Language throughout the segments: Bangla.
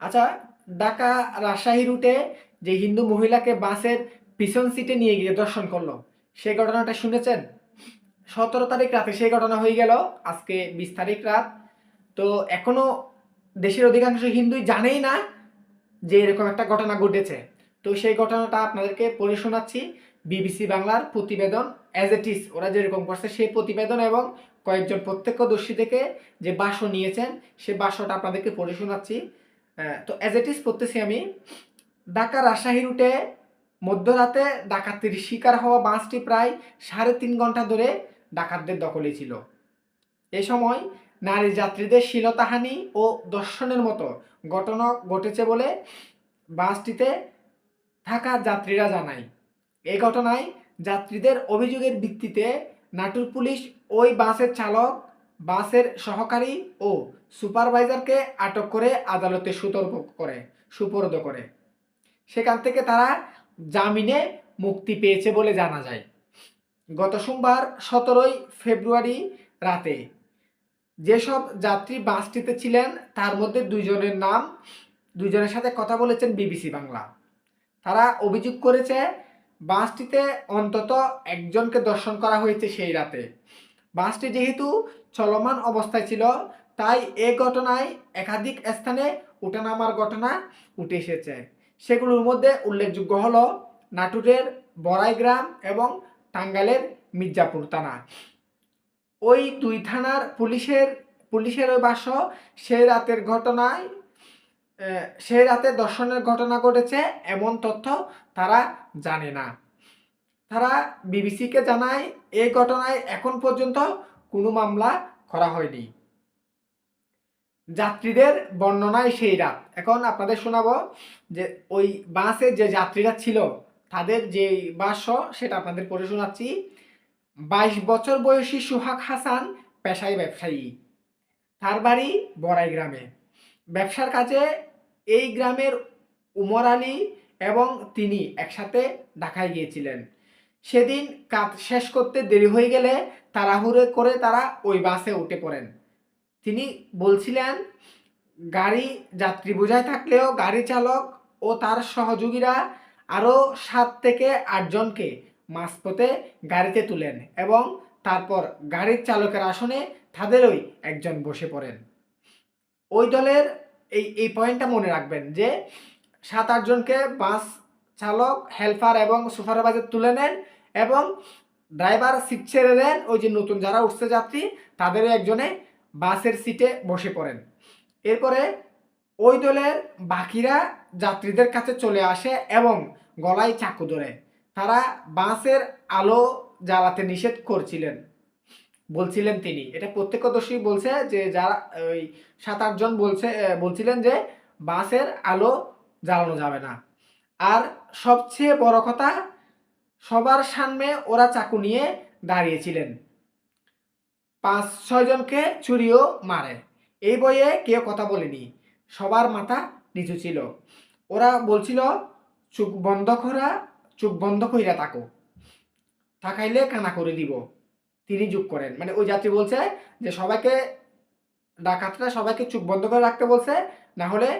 আচ্ছা ঢাকা রাজশাহী রুটে যে হিন্দু মহিলাকে বাসের পিছন সিটে নিয়ে গিয়ে দর্শন করল সেই ঘটনাটা শুনেছেন? সতেরো তারিখ রাতে সেই ঘটনা হয়ে গেল, আজকে বিশ তারিখ রাত। তো এখনও দেশের অধিকাংশ হিন্দুই জানেই না যে এরকম একটা ঘটনা ঘটেছে। তো সেই ঘটনাটা আপনাদেরকে পড়ে শোনাচ্ছি। বিবিসি বাংলার প্রতিবেদন অ্যাজ এট ইস ওরা যেরকম করছে সেই প্রতিবেদন এবং কয়েকজন প্রত্যক্ষদর্শী থেকে যে বাস নিয়েছেন সেই বাসটা আপনাদেরকে পড়ে শোনাচ্ছি। তো অ্যাজ এট ইস পড়তেছি আমি, ঢাকা রাজশাহী রুটে মধ্যরাতে ডাকাতির শিকার হওয়া বাসটি প্রায় সাড়ে তিন ঘণ্টা ধরে ডাকাতদের দখলে ছিল। এ সময় নারী যাত্রীদের শ্লীলতাহানি ও দর্শনের মতো ঘটনা ঘটেছে বলে বাসটিতে থাকা যাত্রীরা জানায়। এই ঘটনায় যাত্রীদের অভিযোগের ভিত্তিতে নাটুর পুলিশ ওই বাসের চালক বাসের সহকারী ও সুপারভাইজারকে আটক করে আদালতে সুতর্ক করে, সুপর্দ করে। সেখান থেকে তারা জামিনে মুক্তি পেয়েছে বলে জানা যায়। গত সোমবার সতেরোই ফেব্রুয়ারি রাতে যেসব যাত্রী বাসটিতে ছিলেন, তার মধ্যে দুইজনের নাম, দুইজনের সাথে কথা বলেছেন বিবিসি বাংলা। তারা অভিযোগ করেছে, বাসটিতে অন্তত একজনকে দর্শন করা হয়েছে সেই রাতে। বাসটি যেহেতু চলমান অবস্থায় ছিল, তাই এ ঘটনায় একাধিক স্থানে উঠানামার ঘটনা উঠে এসেছে। সেগুলোর মধ্যে উল্লেখযোগ্য হলো নাটুরের বড়াই গ্রাম এবং টাঙ্গালের মির্জাপুর থানা। ওই দুই থানার পুলিশের পুলিশের ওই বাস সেই রাতের ঘটনায় সেই রাতে দর্শনের ঘটনা ঘটেছে, এমন তথ্য তারা জানে না। তারা বিবিসিকে জানায় এই ঘটনায় এখন পর্যন্ত কোনো মামলা করা হয়নি। যাত্রীদের বর্ণনায় সেই রাত। এখন আপনাদের শোনাবো যে ওই বাসে যে যাত্রীরা ছিল, তাদের যে বাস সেটা আপনাদের পড়ে শোনাচ্ছি। বাইশ বছর বয়সী সুহাগ হাসান পেশায় ব্যবসায়ী। তার বাড়ি বড়াই গ্রামে। ব্যবসার কাজে এই গ্রামের উমর আলী এবং তিনি একসাথে ঢাকায় গিয়েছিলেন। সেদিন কাজ শেষ করতে দেরি হয়ে গেলে তাড়াহুড়ো করে তারা ওই বাসে উঠে পড়েন। তিনি বলছিলেন, গাড়ি যাত্রী বোঝায় থাকলেও গাড়ি চালক ও তার সহযোগীরা আরও সাত থেকে আটজনকে মাঝপথে গাড়িতে তুলেন এবং তারপর গাড়ির চালকের আসনে তাদেরই একজন বসে পড়েন। ওই দলের এই এই পয়েন্টটা মনে রাখবেন যে সাত আটজনকে বাস চালক, হেল্পার এবং সুপারভাইজার তুলে নেন। এবং ড্রাইভার সিট ছেড়ে দেন ওই যে নতুন যারা উঠছে যাত্রী, তাদেরও একজনে বাসের সিটে বসে পড়েন। এরপরে ওই দলের বাকিরা যাত্রীদের কাছে চলে আসে এবং গলায় চাকু ধরে। তারা বাসের আলো জ্বালাতে নিষেধ করছিলেন। বলছিলেন তিনি। এটা প্রত্যক্ষদর্শী বলছে যে যারা ওই সাত আটজন বলছে বলছিলেন যে বাসের আলো জ্বালানো যাবে না। আর সবচেয়ে বড় কথা সবার সামনে ওরা চাকু নিয়ে দাঁড়িয়েছিলেন। পাঁচ ছয়জনকে চুরিও মারে। এই বইয়ে কেউ কথা বলেনি। সবার মাথা নিচু ছিল। ওরা বলছিল চোখ বন্ধ করা চোখ বন্ধ কইরা তাকো তাকাইলে কানা করে দিব। তিনি যোগ করেন। মানে ওই যাত্রী বলছে যে, সবাইকে ডাকাতরা সবাইকে চোখ বন্ধ করে রাখতে বলছে, না হলে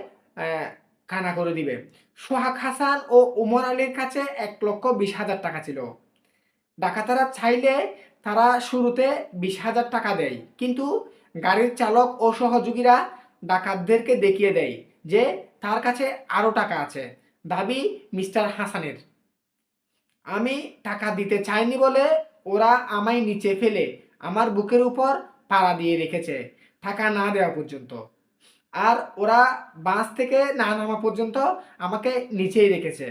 কানা করে দিবে। সোহাগ হাসান ও উমর আলীর কাছে এক লক্ষ বিশ হাজার টাকা ছিল। ডাকাতারা চাইলে তারা শুরুতে বিশ হাজার টাকা দেয়, কিন্তু গাড়ির চালক ও সহযোগীরা ডাকাতদেরকে দেখিয়ে দেয় যে তার কাছে আরও টাকা আছে। দাবি মিস্টার হাসানের। আমি টাকা দিতে চাইনি বলে ওরা আমায় নিচে ফেলে আমার বুকের উপর পাড়া দিয়ে রেখেছে। টাকা না দেওয়া পর্যন্ত। আর ওরা বাস থেকে না নামা পর্যন্ত আমাকে নিচেই রেখেছে।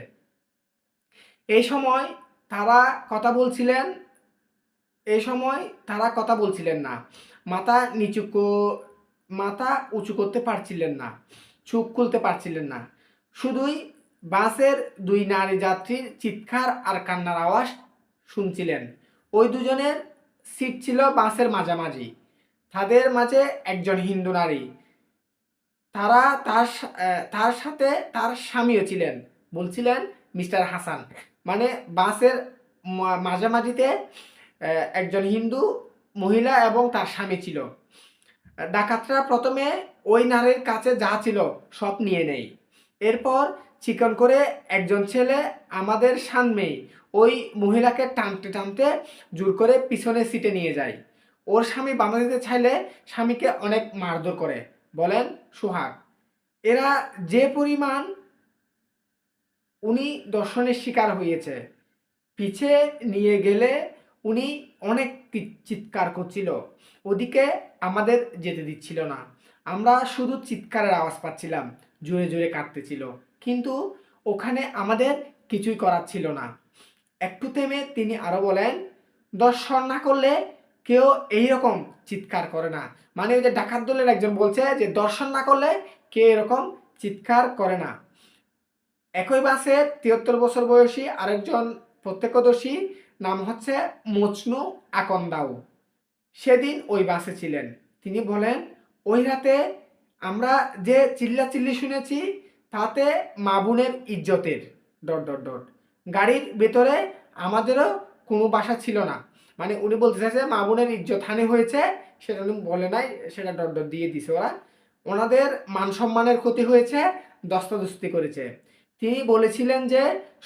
এই সময় তারা কথা বলছিলেন, এই সময় তারা কথা বলছিলেন না। মাথা নিচু মাথা উঁচু করতে পারছিলেন না চোখ খুলতে পারছিলেন না। শুধুই বাসের দুই নারী যাত্রীর চিৎকার আর কান্নার আওয়াজ শুনছিলেন। ওই দুজনের সিট ছিল বাসের মাঝামাঝি। তাদের মাঝে একজন হিন্দু নারী। তারা তার তার সাথে তার স্বামীও ছিলেন। বলছিলেন মিস্টার হাসান। মানে বাসের মাঝামাঝিতে একজন হিন্দু মহিলা এবং তার স্বামী ছিল। ডাকাতরা প্রথমে ওই নারীর কাছে যা ছিল সব নিয়ে নেই এরপর চিকন করে একজন ছেলে, আমাদের সামনে ওই মহিলাকে টানতে টানতে জোর করে পিছনের সিটে নিয়ে যায়। ওর স্বামী বাধা দিতে চাইলে স্বামীকে অনেক মারধর করে। বলেন সোহাগ। এরা যে পরিমাণ উনি দর্শনের শিকার হয়েছে, পিছে নিয়ে গেলে উনি অনেক চিৎকার করছিল। ওদিকে আমাদের যেতে দিচ্ছিল না। আমরা শুধু চিৎকারের আওয়াজ পাচ্ছিলাম, জোরে জোরে কাঁদতেছিল। কিন্তু ওখানে আমাদের কিছুই করার ছিল না। একটু থেমে তিনি আরও বলেন, দর্শন না করলে কেউ এইরকম চিৎকার করে না। মানে ওই যে ডাকাত দলের একজন বলছে যে, দর্শন না করলে কেউ এরকম চিৎকার করে না। একই বাসে তিয়াত্তর বছর বয়সী আরেকজন প্রত্যক্ষদর্শী, নাম হচ্ছে মজনু আকন্দাও সেদিন ওই বাসে ছিলেন। তিনি বলেন, ওই রাতে আমরা যে চিল্লাচিল্লি শুনেছি, তাতে মাবুনের ইজ্জতের। Dot dot dot. গাড়ির ভেতরে আমাদেরও কোনো বাসা ছিল না। মানে উনি বলতে চাইছে মা বোনের ইজ্জত হানি হয়েছে, সেটা উনি বলে নাই, সেটা ডট ডট দিয়ে দিছে ওরা। ওনাদের মান সম্মানের ক্ষতি হয়েছে, দস্তাদস্তি করেছে। তিনি বলেছিলেন যে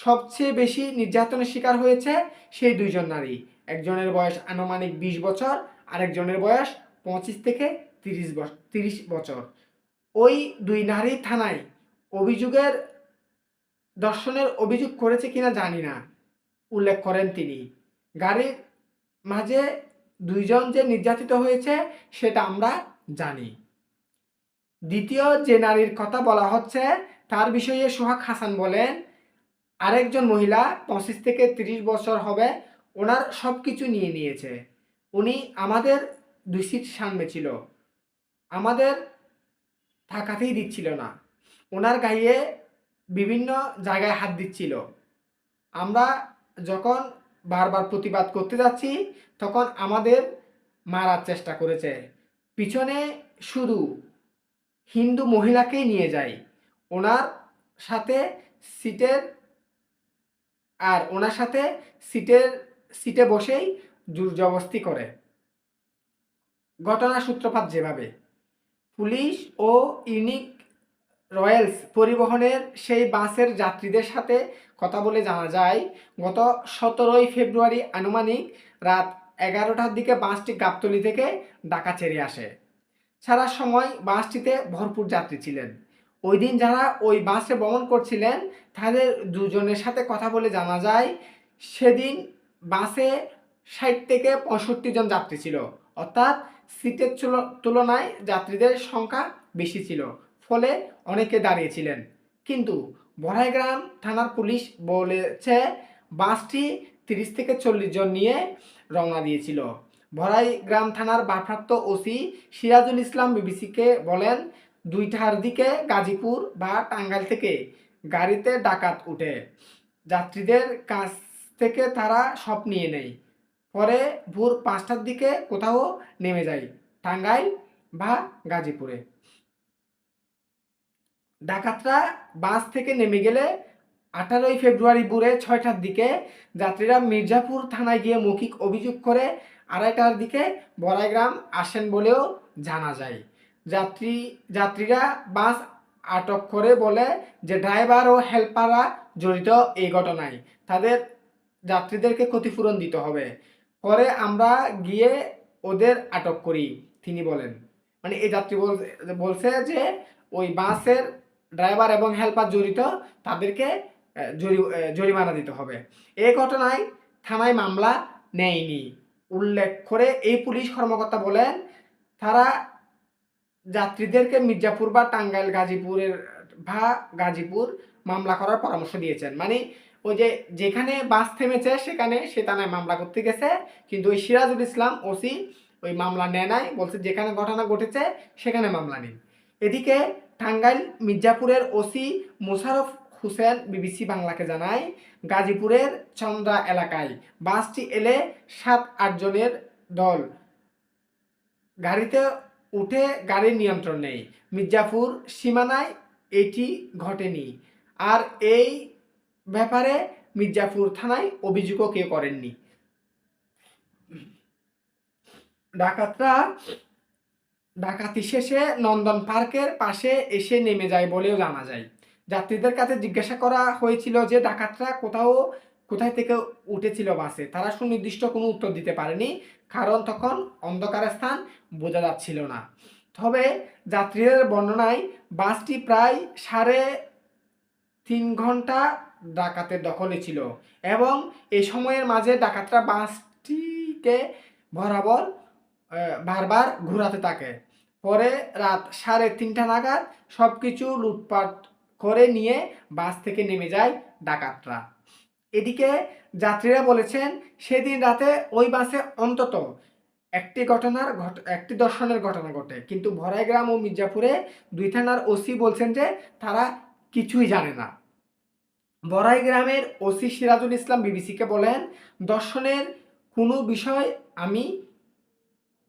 সবচেয়ে বেশি নির্যাতনের শিকার হয়েছে সেই দুইজন নারী। একজনের বয়স আনুমানিক বিশ বছর, আরেকজনের বয়স পঁচিশ থেকে তিরিশ তিরিশ বছর। ওই দুই নারী থানায় অভিযোগের, দর্শনের অভিযোগ করেছে কিনা জানি না, উল্লেখ করেন তিনি। গাড়ির মাঝে দুইজন যে নির্যাতিত হয়েছে, সেটা আমরা জানি। দ্বিতীয় যে নারীর কথা বলা হচ্ছে, তার বিষয়ে সোহাগ হাসান বলেন, আরেকজন মহিলা পঁচিশ থেকে তিরিশ বছর হবে, ওনার সব কিছু নিয়ে নিয়েছে। উনি আমাদের দুই সিট সামনে ছিল। আমাদের থাকাতেই দিচ্ছিল না। ওনার গায়ে বিভিন্ন জায়গায় হাত দিচ্ছিল। আমরা যখন বারবার প্রতিবাদ করতে যাচ্ছি, তখন আমাদের মারার চেষ্টা করেছে। পিছনে শুধু হিন্দু মহিলাকেই নিয়ে যায় ওনার সাথে সিটের আর ওনার সাথে সিটের, সিটে বসেই জবস্তি করে। ঘটনার সূত্রপাত যেভাবে। পুলিশ ও ইউনিক রয়্যালস পরিবহনের সেই বাসের যাত্রীদের সাথে কথা বলে জানা যায়, গত সতেরোই ফেব্রুয়ারি আনুমানিক রাত এগারোটার দিকে বাসটি গাবতলি থেকে ঢাকা ছেড়ে আসে। সারা সময় বাসটিতে ভরপুর যাত্রী ছিলেন। ওই দিন যারা ওই বাসে ভ্রমণ করছিলেন, তাদের দুজনের সাথে কথা বলে জানা যায়, সেদিন বাসে ষাট থেকে পঁয়ষট্টি জন যাত্রী ছিল। অর্থাৎ সিটের তুল- তুলনায় যাত্রীদের সংখ্যা বেশি ছিল। ফলে অনেকে দাঁড়িয়েছিলেন। কিন্তু বড়াইগ্রাম থানার পুলিশ বলেছে, বাসটি তিরিশ থেকে চল্লিশ জন নিয়ে রওনা দিয়েছিল। বড়াইগ্রাম থানার ভারপ্রাপ্ত ওসি সিরাজুল ইসলাম বিবিসিকে বলেন দুইটার দিকে গাজীপুর বা টাঙ্গাইল থেকে গাড়িতে ডাকাত উঠে। যাত্রীদের কাছ থেকে তারা সব নিয়ে নেয়। পরে ভোর পাঁচটার দিকে কোথাও নেমে যায়, টাঙ্গাইল বা গাজীপুরে। ডাকাতরা বাস থেকে নেমে গেলে আঠারোই ফেব্রুয়ারি ভোরে ছয়টার দিকে যাত্রীরা মির্জাপুর থানায় গিয়ে মৌখিক অভিযোগ করে আড়াইটার দিকে বড়াইগ্রাম আসেন বলেও জানা যায়। যাত্রী, যাত্রীরা বাস আটক করে বলে যে ড্রাইভার ও হেল্পাররা জড়িত এই ঘটনায়। তাদের যাত্রীদেরকে ক্ষতিপূরণ দিতে হবে। পরে আমরা গিয়ে ওদের আটক করি, তিনি বলেন। মানে এই যাত্রী বল- বলছে যে ওই বাসের ড্রাইভার এবং হেল্পার জড়িত, তাদেরকে জরি- জরিমানা দিতে হবে। এই ঘটনায় থানায় মামলা নেয়নি। উল্লেখ করে এই পুলিশ কর্মকর্তা বলেন, তারা যাত্রীদেরকে মির্জাপুর বা টাঙ্গাইল গাজীপুরের, বা গাজীপুর মামলা করার পরামর্শ দিয়েছেন। মানে ওই যে যেখানে বাস থেমেছে সেখানে সে থানায় মামলা করতে গেছে, কিন্তু ওই সিরাজুল ইসলাম ওসি ওই মামলা নেয় নাই, বলছে যেখানে ঘটনা ঘটেছে সেখানে মামলা নিন এদিকে টাঙ্গাইল, মির্জাপুরের ওসি মোশারফ হুসেন বিবিসি বাংলাকে জানায়, গাজীপুরের চন্দ্রা এলাকায়। বাসটি এলে সাত আটজনের দল গাড়িতে উঠে গাড়ির নিয়ন্ত্রণ নেই মির্জাপুর সীমানায় এটি ঘটেনি। আর এই ব্যাপারে মির্জাপুর থানায় অভিযোগও কেউ করেননি। ডাকাতরা ডাকাতি শেষে নন্দন পার্কের পাশে এসে নেমে যায় বলেও জানা যায়। যাত্রীদের কাছে জিজ্ঞাসা করা হয়েছিল যে ডাকাতরা কোথাও, কোথায় থেকে উঠেছিল বাসে। তারা সুনির্দিষ্ট কোনো উত্তর দিতে পারেনি, কারণ তখন অন্ধকার স্থান বোঝা যাচ্ছিল না। তবে যাত্রীদের বর্ণনায় বাসটি প্রায় সাড়ে তিন ঘণ্টা ডাকাতের দখলে ছিল এবং এই সময়ের মাঝে ডাকাতরা বাসটিকে বরাবর বারবার ঘোরাতে থাকে। পরে রাত সাড়ে তিনটা নাগাদ সব কিছু লুটপাট করে নিয়ে বাস থেকে নেমে যায় ডাকাতরা। এদিকে যাত্রীরা বলেছেন, সেদিন রাতে ওই বাসে অন্তত একটি ঘটনার ঘট, একটি দর্শনের ঘটনা ঘটে। কিন্তু ভরাইগ্রাম ও মির্জাপুরে দুই থানার ওসি বলছেন যে, তারা কিছুই জানে না। বড়াই গ্রামের ওসি সিরাজুল ইসলাম বিবিসিকে বলেন, দর্শনের কোনো বিষয় আমি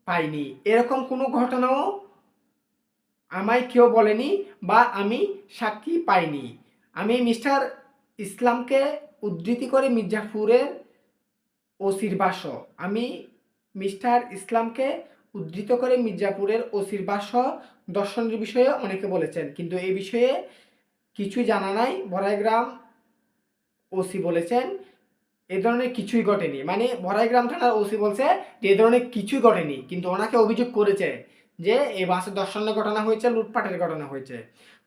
পাইনি। এরকম কোনো ঘটনাও আমায় কেউ বলেনি বা আমি সাক্ষী পাইনি। আমি মিস্টার ইসলামকে উদ্ধৃতি করে মির্জাপুরের ওসির ভাষ্য আমি মিস্টার ইসলামকে উদ্ধৃত করে মির্জাপুরের ওসির ভাষ্য দর্শনের বিষয়ে অনেকে বলেছেন, কিন্তু এই বিষয়ে কিছুই জানা নাই। বড়াইগ্রাম ওসি বলেছেন, এ ধরনের কিছুই ঘটেনি। মানে বড়াইগ্রাম থানার ওসি বলছে যে, এ ধরনের কিছুই ঘটেনি, কিন্তু ওনাকে অভিযোগ করেছে যে এই বাসে দর্শনের ঘটনা হয়েছে, লুটপাটের ঘটনা হয়েছে।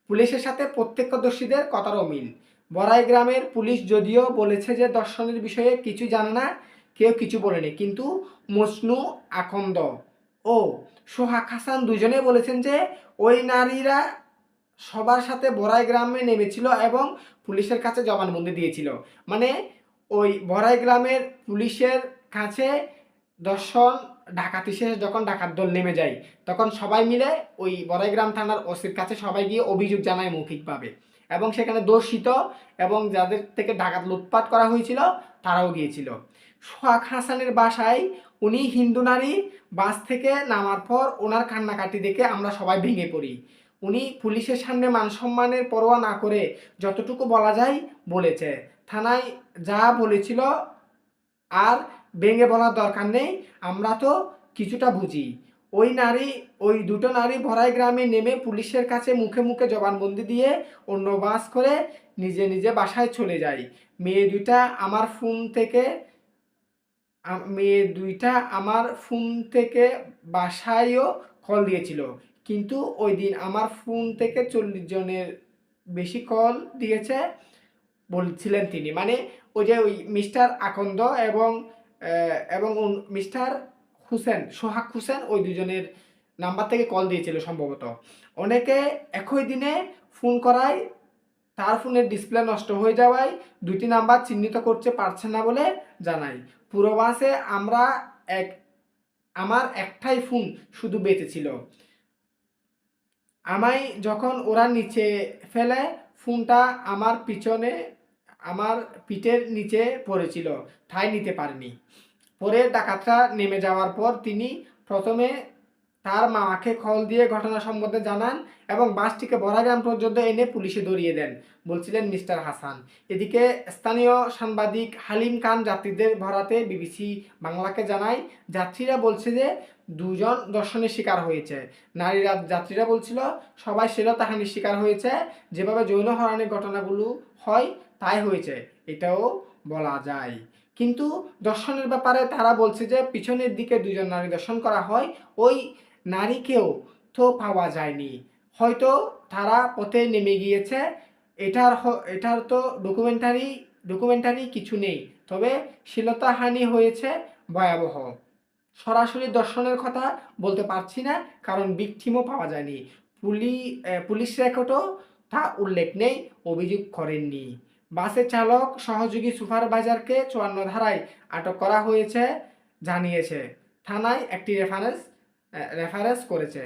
পুলিশের সাথে প্রত্যক্ষদর্শীদের কথারও মিল। বড়াই গ্রামের পুলিশ যদিও বলেছে যে দর্শনের বিষয়ে কিছু জানে না, কেউ কিছু বলেনি। কিন্তু মজনু আকন্দ ও সোহাগ হাসান দুজনে বলেছেন যে ওই নারীরা সবার সাথে বড়াই গ্রামে নেমেছিল এবং পুলিশের কাছে জবানবন্দি দিয়েছিল। মানে ওই বড়াই গ্রামের পুলিশের কাছে দর্শন ডাকাতি শেষ যখন ডাকাত দল নেমে যায়, তখন সবাই মিলে ওই বড়াইগ্রাম থানার ওসির কাছে সবাই গিয়ে অভিযোগ জানায় মৌখিকভাবে এবং সেখানে দর্শিত এবং যাদের থেকে ডাকাত লুটপাট করা হয়েছিল, তারাও গিয়েছিল। সোহাগ হাসানের বাসায় উনি হিন্দু নারী, বাস থেকে নামার পর ওনার কান্নাকাটি দেখে আমরা সবাই ভেঙে পড়ি। উনি পুলিশের সামনে মান সম্মানের পরোয়া না করে যতটুকু বলা যায় বলেছে। থানায় যা বলেছিল আর ভেঙে বলার দরকার নেই আমরা তো কিছুটা বুঝি। ওই নারী, ওই দুটো নারী ভরাই গ্রামে নেমে পুলিশের কাছে মুখে মুখে জবানবন্দি দিয়ে অন্য বাস করে নিজে নিজে বাসায় চলে যায়। মেয়ে দুইটা আমার ফোন থেকে মেয়ে দুইটা আমার ফোন থেকে বাসায়ও কল দিয়েছিল। কিন্তু ওই দিন আমার ফোন থেকে চল্লিশ জনের বেশি কল দিয়েছে, বলছিলেন তিনি। মানে ওই যে ওই মিস্টার আকন্দ এবং এবং মিস্টার হুসেন, সোহাগ হুসেন ওই দুজনের নাম্বার থেকে কল দিয়েছিল সম্ভবত। অনেকে একই দিনে ফোন করায়, তার ফোনের ডিসপ্লে নষ্ট হয়ে যাওয়ায় দুটি নাম্বার চিহ্নিত করতে পারছে না বলে জানাই পুরো বাসে আমরা এক, আমার একটাই ফোন শুধু বেঁচে ছিল আমায় যখন ওরা নিচে ফেলে ফোনটা আমার পিছনে আমার পিঠের নিচে পড়েছিল, ঠাই নিতে পারেনি। পরে ডাকাতরা নেমে যাওয়ার পর তিনি প্রথমে তার মামাকে খল দিয়ে ঘটনা সম্বন্ধে জানান এবং বাসটিকে বড়াগ্রাম পর্যন্ত এনে পুলিশে ধরিয়ে দেন, বলছিলেন মিস্টার হাসান। এদিকে স্থানীয় সাংবাদিক হালিম খান যাত্রীদের ভরাতে বিবিসি বাংলাকে জানায়, যাত্রীরা বলছে যে দুজন দর্শনের শিকার হয়েছে। নারীরা, যাত্রীরা বলছিল, সবাই শ্লীলতাহানির শিকার হয়েছে। যেভাবে যৌন হরানির ঘটনাগুলো হয় তাই হয়েছে, এটাও বলা যায়। কিন্তু দর্শনের ব্যাপারে তারা বলছে যে, পিছনের দিকে দুজন নারী দর্শন করা হয়, ওই নারীকেও তো পাওয়া যায়নি। হয়তো তারা পথে নেমে গিয়েছে, এটার এটার তো ডকুমেন্টারি ডকুমেন্টারি কিছু নেই, তবে শ্লীলতাহানি হয়েছে ভয়াবহ। সরাসরি দর্শনের কথা বলতে পারছি না, কারণ বিক্টিমও পাওয়া যায়নি। পুলি পুলিশ রেকর্ডও তা উল্লেখ নেই, অভিযোগ করেননি। বাসের চালক সহযোগী সুপারভাইজারকে চুয়ান্ন ধারায় আটক করা হয়েছে, জানিয়েছে। থানায় একটি রেফারেন্স রেফারেন্স করেছে।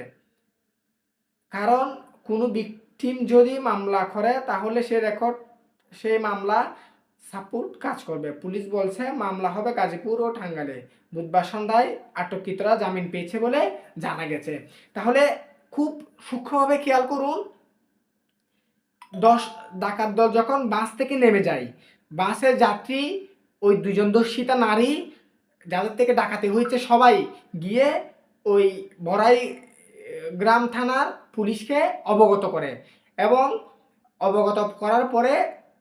কারণ কোনো ভিকটিম যদি মামলা করে, তাহলে সে রেকর্ড সেই মামলা সাপোর্ট কাজ করবে। পুলিশ বলছে, মামলা হবে গাজীপুর ও টাঙ্গালে বুধবার সন্ধ্যায় আটককৃতরা জামিন পেয়েছে বলে জানা গেছে। তাহলে খুব সূক্ষ্মভাবে খেয়াল করুন দশ ডাকাত দল যখন বাস থেকে নেমে যায়, বাসের যাত্রী ওই দুজন দর্শিতা নারী যাদের থেকে ডাকাতি হয়েছে সবাই গিয়ে ওই বড়াই গ্রাম থানার পুলিশকে অবগত করে এবং অবগত করার পরে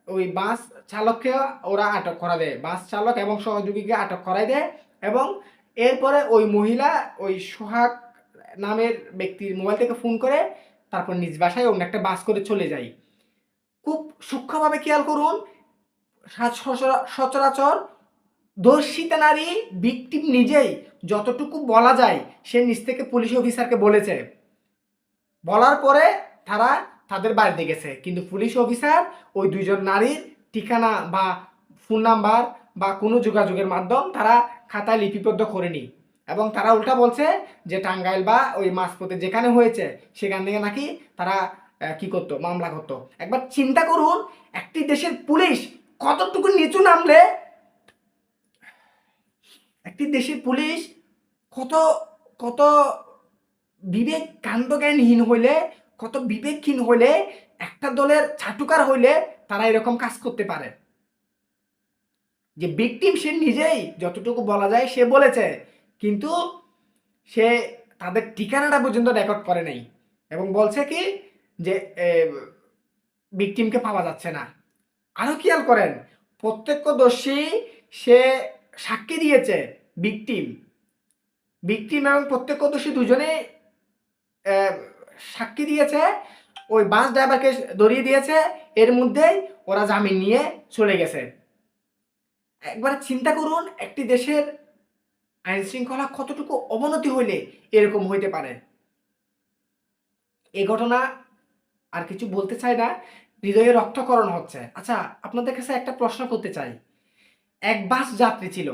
ওই বাস চালককে ওরা আটক করা দেয়। বাস চালক এবং সহযোগীকে আটক করাই দেয় এবং এরপরে ওই মহিলা ওই সোহাগ নামের ব্যক্তির মোবাইল থেকে ফোন করে তারপর নিজ বাসায় অন্য একটা বাস করে চলে যায়। খুব সূক্ষ্মভাবে খেয়াল করুন। সচরাচর দর্শিতা নারী ভিকটিম নিজেই যতটুকু বলা যায়, সে নিজ থেকে পুলিশ অফিসারকে বলেছে। বলার পরে তারা তাদের বাড়িতে গেছে। কিন্তু পুলিশ অফিসার ওই দুইজন নারীর ঠিকানা বা ফোন নাম্বার বা কোনো যোগাযোগের মাধ্যম তারা খাতায় লিপিবদ্ধ করেনি। এবং তারা উল্টা বলছে যে টাঙ্গাইল বা ওই মাঝপথে যেখানে হয়েছে, সেখান থেকে নাকি তারা কি করতো? মামলা করতো। একবার চিন্তা করুন, একটি দেশের পুলিশ কতটুকু নিচু নামলে, একটি দেশের পুলিশ কত কত বিবেক কাণ্ডজ্ঞানহীন হইলে, কত বিবেকহীন হইলে, একটা দলের ছাটুকার হইলে তারা এরকম কাজ করতে পারে। যে ভিকটিম সে নিজেই যতটুকু বলা যায় সে বলেছে, কিন্তু সে তাদের ঠিকানাটা পর্যন্ত রেকর্ড করে নাই। এবং বলছে কি যে ভিকটিমকে পাওয়া যাচ্ছে না। আরও খেয়াল করেন প্রত্যক্ষদর্শী সে সাক্ষী দিয়েছে ভিকটিম ভিকটিম এবং প্রত্যক্ষদর্শী দুজনে সাক্ষী দিয়েছে, ওই বাস ড্রাইভারকে ধরিয়ে দিয়েছে, এর মধ্যেই ওরা জামিন নিয়ে চলে গেছে। একবার চিন্তা করুন, একটি দেশের আইন শৃঙ্খলা কতটুকু অবনতি হইলে এরকম হইতে পারে। এই ঘটনা আর কিছু বলতে চাই না, হৃদয়ে রক্তকরণ হচ্ছে। আচ্ছা আপনাদের কাছে একটা প্রশ্ন করতে চাই। এক বাস যাত্রী ছিল।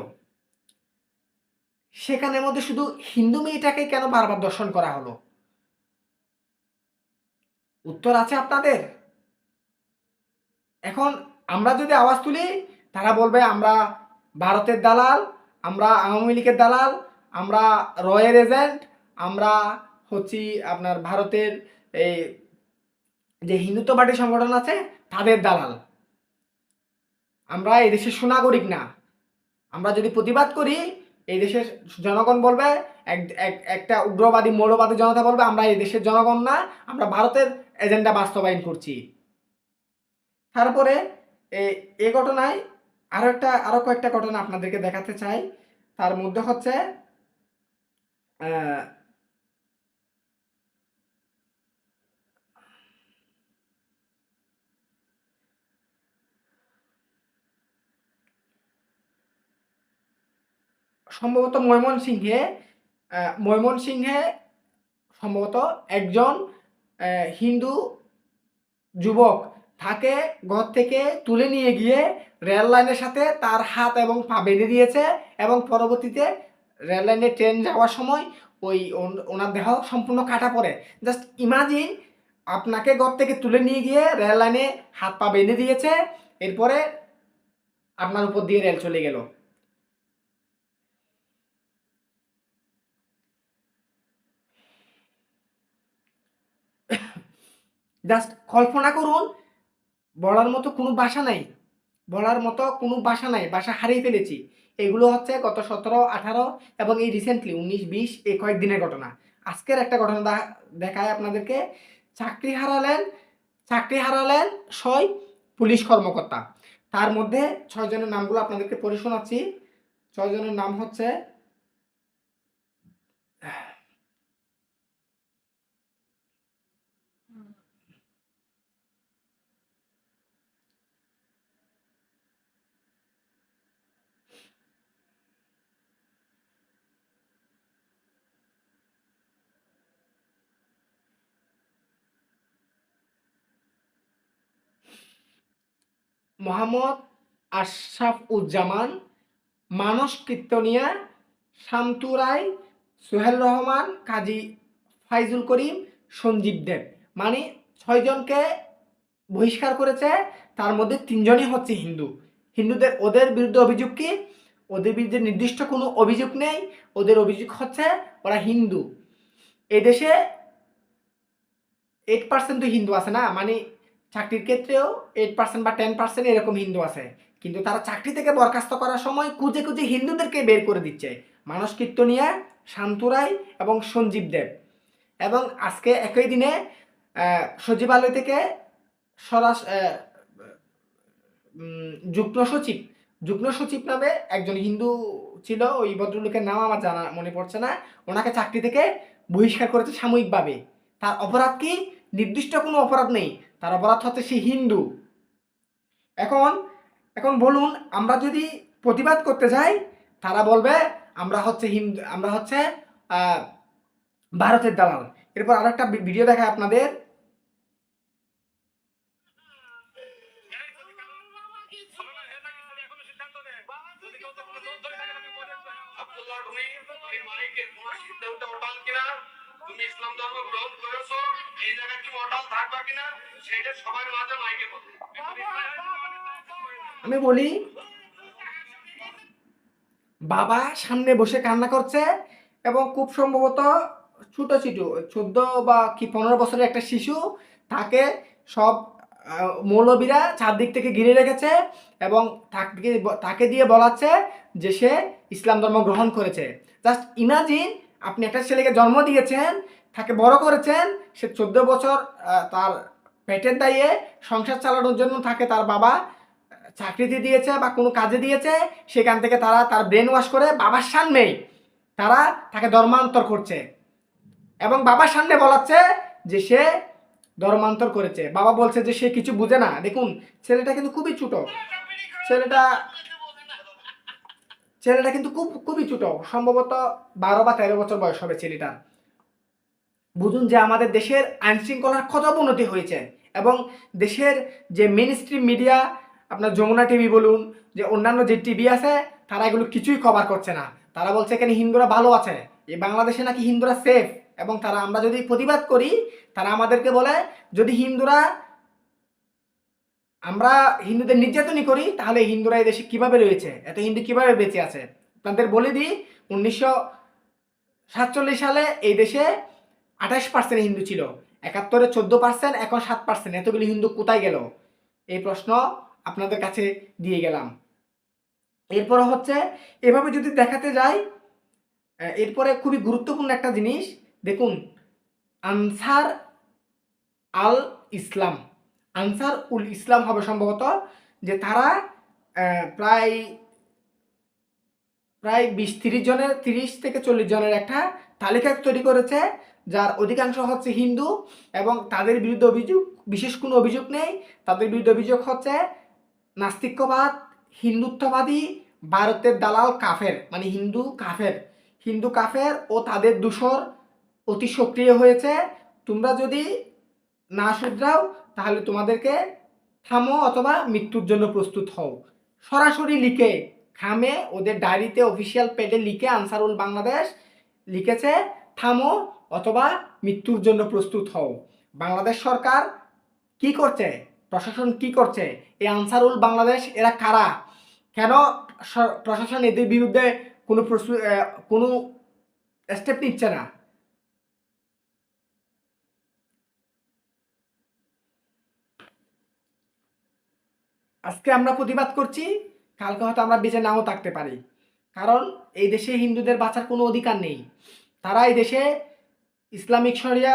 সেখানের মধ্যে শুধু হিন্দু মেয়েটাকে কেন বারবার দর্শন করা হলো? উত্তর আছে আপনাদের। এখন আমরা যদি আওয়াজ তুলি, তারা বলবে, আমরা ভারতের দালাল, আমরা আওয়ামী লীগের দালাল, আমরা রয়ের এজেন্ট, আমরা হচ্ছি আপনার ভারতের এই যে হিন্দুত্ববাদী সংগঠন আছে, তাদের দালাল। আমরা এই দেশের সুনাগরিক না। আমরা যদি প্রতিবাদ করি, এই দেশের জনগণ বলবে, এক, এক- একটা উগ্রবাদী, মৌলবাদী জনতা বলবে, আমরা এই দেশের জনগণ না, আমরা ভারতের এজেন্ডা বাস্তবায়ন করছি। তারপরে, এ ঘটনায় আরও একটা আরও কয়েকটা ঘটনা আপনাদেরকে দেখাতে চাই। তার মধ্যে হচ্ছে সম্ভবত ময়মনসিংহে ময়মনসিংহে সম্ভবত একজন হিন্দু যুবক তাকে ঘর থেকে তুলে নিয়ে গিয়ে রেল লাইনের সাথে তার হাত এবং পা বেঁধে দিয়েছে এবং পরবর্তীতে রেল লাইনে ট্রেন যাওয়ার সময় ওই ওনার দেহ সম্পূর্ণ কাটা পড়ে। জাস্ট ইমাজিন আপনাকে ঘর থেকে তুলে নিয়ে গিয়ে রেল লাইনে হাত পা বেঁধে দিয়েছে, এরপরে আপনার উপর দিয়ে রেল চলে গেল। জাস্ট কল্পনা করুন, বলার মতো কোনো বাসা নাই, বলার মতো কোনো বাসা নাই, বাসা হারিয়ে ফেলেছি। এগুলো হচ্ছে গত সতেরো, আঠারো এবং এই রিসেন্টলি উনিশ, বিশ, এই কয়েকদিনের ঘটনা। আজকের একটা ঘটনা দেখায় আপনাদেরকে। চাকরি হারালেন চাকরি হারালেন ছয় পুলিশ কর্মকর্তা। তার মধ্যে ছয় জনের নামগুলো আপনাদেরকে পড়ে শোনাচ্ছি। ছয় জনের নাম হচ্ছে মোহাম্মদ আশরাফ উজ্জামান মানস কীর্তনিয়া, শান্তু রায়, সোহেল রহমান, কাজী ফাইজুল করিম, সঞ্জীব দেব। মানে ছয়জনকে বহিষ্কার করেছে, তার মধ্যে তিনজনই হচ্ছে হিন্দু। হিন্দুদের ওদের বিরুদ্ধে অভিযোগ কি? ওদের বিরুদ্ধে নির্দিষ্ট কোনো অভিযোগ নেই। ওদের অভিযোগ হচ্ছে ওরা হিন্দু। এদেশে এইট পার্সেন্ট তো হিন্দু আছে না? মানে চাকরির ক্ষেত্রেও এইট পার্সেন্ট বা টেন পার্সেন্ট এরকম হিন্দু আছে। কিন্তু তারা চাকরি থেকে বরখাস্ত করার সময় খুঁজে খুঁজে হিন্দুদেরকে বের করে দিচ্ছে। মানস কীর্তনিয়া শান্তুরাই এবং সঞ্জীব দেব। এবং আজকে একই দিনে সচিবালয় থেকে সরাস যুগ্ম সচিব যুগ্ম সচিব নামে একজন হিন্দু ছিল, ওই ভদ্রলোকের নাম আমার জানা মনে পড়ছে না। ওনাকে চাকরি থেকে বহিষ্কার করেছে সাময়িকভাবে। তার অপরাধ কি? নির্দিষ্ট কোনো অপরাধ নেই। তার অপরাধ হচ্ছে সে হিন্দু। এখন এখন বলুন, আমরা যদি প্রতিবাদ করতে যাই, তারা বলবে, আমরা হচ্ছে হিন্দু, আমরা হচ্ছে ভারতের দালাল। এরপর আরেকটা ভিডিও দেখায় আপনাদের। অটাল কিনা? তুমি ইসলাম ধর্ম গ্রহণ করেছ, এই জায়গায় তুমি অটাল থাকবা কিনা, সেইটা সবার মাঝে মাইকে আমি বলি, বাবা সামনে বসে কান্না করছে এবং খুব সম্ভবত ছোট ছিটু চোদ্দ বা কি পনেরো বছরের একটা শিশু, তাকে সব মৌলবীরা চারদিক থেকে ঘিরে রেখেছে এবং তাকে তাকে দিয়ে বলাচ্ছে যে সে ইসলাম ধর্ম গ্রহণ করেছে। জাস্ট ইমাজিন আপনি একটা ছেলেকে জন্ম দিয়েছেন, তাকে বড় করেছেন, সে চোদ্দ বছর তার পেটের দায়ে সংসার চালানোর জন্য তাকে তার বাবা চাকরিতে দিয়েছে বা কোনো কাজে দিয়েছে, সেখান থেকে তারা তার ব্রেন ওয়াশ করে বাবার সামনেই তারা তাকে ধর্মান্তর করছে। এবং বাবার সামনে বলাচ্ছে যে সে ধর্মান্তর করেছে। বাবা বলছে যে সে কিছু বুঝে না। দেখুন, ছেলেটা কিন্তু খুবই ছোট। ছেলেটা ছেলেটা কিন্তু খুব, খুবই ছোট। সম্ভবত বারো বা তেরো বছর বয়স হবে ছেলেটার বুঝুন যে আমাদের দেশের আইন শৃঙ্খলার কত অবনতি হয়েছে এবং দেশের যে মেন স্ট্রিম মিডিয়া আপনার যমুনা টিভি বলুন, যে অন্যান্য যে টিভি আছে, তারা এগুলো কিছুই কভার করছে না। তারা বলছে এখানে হিন্দুরা ভালো আছে। এই বাংলাদেশে নাকি হিন্দুরা সেফ এবং তারা, আমরা যদি প্রতিবাদ করি, তারা আমাদেরকে বলে, যদি হিন্দুরা আমরা হিন্দুদের নির্যাতনই করি, তাহলে হিন্দুরা এই দেশে কীভাবে রয়েছে? এত হিন্দু কীভাবে বেঁচে আছে? আপনাদের বলে দিই, উনিশশো সাতচল্লিশ সালে এই দেশে আঠাশ পার্সেন্ট হিন্দু ছিল, একাত্তরে চোদ্দ পার্সেন্ট এখন সাত পার্সেন্ট এতগুলি হিন্দু কোথায় গেল? এই প্রশ্ন আপনাদের কাছে দিয়ে গেলাম। এরপরে হচ্ছে, এভাবে যদি দেখাতে যাই এরপরে খুবই গুরুত্বপূর্ণ একটা জিনিস, দেখুন, আনসার আল ইসলাম আনসার উল ইসলাম হবে সম্ভবত, যে তারা প্রায় প্রায় বিশ তিরিশ জনের, তিরিশ থেকে চল্লিশ জনের একটা তালিকা তৈরি করেছে, যার অধিকাংশ হচ্ছে হিন্দু এবং তাদের বিরুদ্ধে অভিযোগ, বিশেষ কোনো অভিযোগ নেই। তাদের বিরুদ্ধে অভিযোগ হচ্ছে নাস্তিক্যবাদ হিন্দুত্ববাদী, ভারতের দালাল কাফের মানে হিন্দু কাফের। হিন্দু কাফের ও তাদের দূষর অতি সক্রিয় হয়েছে। তোমরা যদি না শুধরাও তাহলে তোমাদেরকে থামো অথবা মৃত্যুর জন্য প্রস্তুত হও। সরাসরি লিখে, খামে ওদের ডায়েরিতে অফিসিয়াল পেডে লিখে আনসারুল বাংলাদেশ লিখেছে, থামো অথবা মৃত্যুর জন্য প্রস্তুত হও। বাংলাদেশ সরকার কি করছে? প্রশাসন কি করছে? এই আনসারুল বাংলাদেশ এরা কারা? কেন প্রশাসন এদের বিরুদ্ধে কোনো কোনো স্টেপ নিচ্ছে না? আজকে আমরা প্রতিবাদ করছি, কালকে হয়তো আমরা বেঁচে নাও থাকতে পারি। কারণ এই দেশে হিন্দুদের বাঁচার কোনো অধিকার নেই। তারা এই দেশে ইসলামিক শরিয়া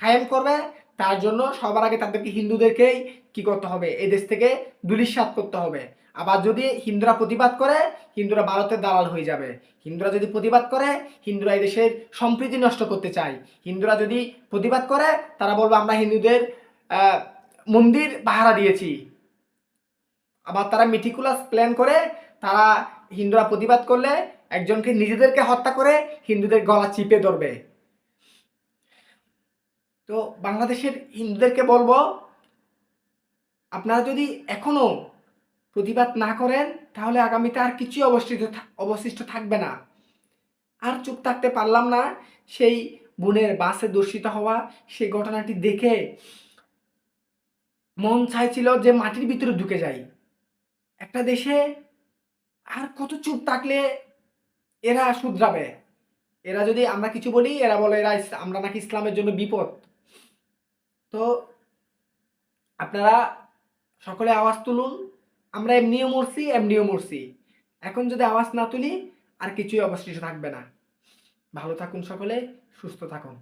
কায়েম করবে, তার জন্য সবার আগে তাদেরকে হিন্দুদেরকেই কি করতে হবে? এই দেশ থেকে দুলিশ্বাত করতে হবে। আবার যদি হিন্দুরা প্রতিবাদ করে, হিন্দুরা ভারতের দালাল হয়ে যাবে। হিন্দুরা যদি প্রতিবাদ করে, হিন্দুরা এই দেশের সম্প্রীতি নষ্ট করতে চায়। হিন্দুরা যদি প্রতিবাদ করে, তারা বলবে, আমরা হিন্দুদের মন্দির পাহারা দিয়েছি। আবার তারা মিটিকুলাস প্ল্যান করে, তারা হিন্দুরা প্রতিবাদ করলে একজনকে নিজেদেরকে হত্যা করে হিন্দুদের গলা চিপে ধরবে। তো বাংলাদেশের হিন্দুদেরকে বলব, আপনারা যদি এখনও প্রতিবাদ না করেন, তাহলে আগামীতে আর কিছুই অবস্থিত অবশিষ্ট থাকবে না। আর চুপ থাকতে পারলাম না, সেই বোনের বাসে দর্শিত হওয়া, সেই ঘটনাটি দেখে মন চাইছিল যে মাটির ভিতরে ঢুকে যাই। একটা দেশে আর কত চুপ থাকলে এরা শুধরাবে? এরা যদি আমরা কিছু বলি, এরা বলে এরা আমরা নাকি ইসলামের জন্য বিপদ। তো আপনারা সকলে আওয়াজ তুলুন। আমরা এমনিও মরছি এমনিও মরছি। এখন যদি আওয়াজ না তুলি, আর কিছুই অবশিষ্ট থাকবে না। ভালো থাকুন সকলে, সুস্থ থাকুন।